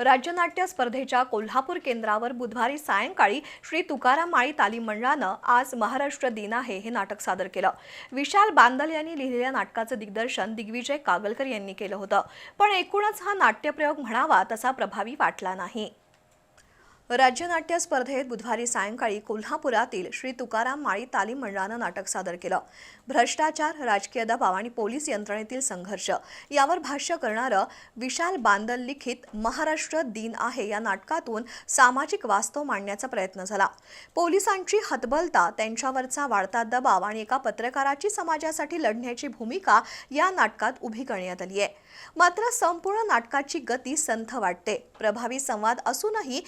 राज्यनाट्य स्पर्धेच्या कोल्हापूर केंद्रावर बुधवारी सायंकाळी श्री तुकाराम माळी तालीम मंडळानं आज महाराष्ट्र दिन आहे हे नाटक सादर केलं. विशाल बांदल यांनी लिहिलेल्या नाटकाचं दिग्दर्शन दिग्विजय कागलकर यांनी केलं होतं. पण एकूणच हा नाट्यप्रयोग म्हणावा तसा प्रभावी वाटला नाही. राज्यनाट्य स्पर्धेत बुधवारी सायंकाळी कोल्हापुरातील श्री तुकाराम माळी तालीम मंडळानं नाटक सादर केलं. भ्रष्टाचार राजकीय दबाव आणि पोलीस यंत्रणेतील संघर्ष यावर भाष्य करणारं विशाल बांदल लिखित महाराष्ट्र दिन आहे या नाटकातून सामाजिक वास्तव मांडण्याचा प्रयत्न झाला. पोलिसांची हतबलता त्यांच्यावरचा वाढता दबाव आणि एका पत्रकाराची समाजासाठी लढण्याची भूमिका या नाटकात उभी करण्यात आली आहे मात्र संपूर्ण नाटकाची गती संथ वाटते. प्रभावी संवाद असूनही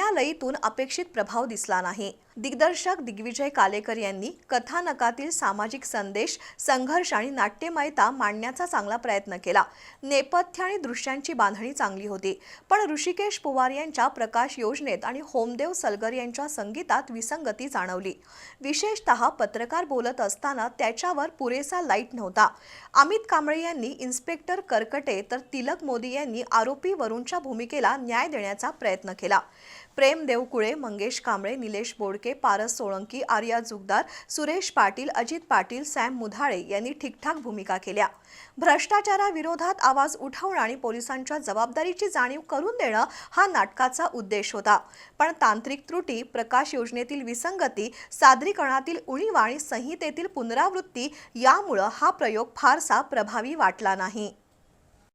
धीम्या लयीतून अपेक्षित प्रभाव दिसला नाही. दिग्दर्शक दिग्विजय कालेकर यांनी कथानकातील सामाजिक संदेश संघर्ष आणि नाट्यमयता मांडण्याचा चांगला प्रयत्न केला. नेपथ्य आणि दृश्यांची बांधणी चांगली होती. पण ऋषिकेश पवार यांच्या प्रकाश योजनेत आणि होमदेव सलगर यांच्या संगीतात विसंगती जाणवली. विशेषतः पत्रकार बोलत असताना त्याच्यावर पुरेसा लाइट नव्हता. अमित कांबळे यांनी इन्स्पेक्टर करकटे तर तिलक मोदी यांनी आरोपी वरुणच्या भूमिकेला न्याय देण्याचा प्रयत्न केला. प्रेम देवकुळे मंगेश कांबळे निलेश बोडके पारस सोळंकी आर्या जुगदार सुरेश पाटील अजित पाटील सॅम मुधाळे यांनी ठीकठाक भूमिका केल्या. भ्रष्टाचाराविरोधात आवाज उठवणं आणि पोलिसांच्या जबाबदारीची जाणीव करून देणं हा नाटकाचा उद्देश होता. पण तांत्रिक त्रुटी प्रकाश योजनेतील विसंगती सादरीकरणातील उणीव आणि संहितेतील पुनरावृत्ती यामुळं हा प्रयोग फारसा प्रभावी वाटला नाही.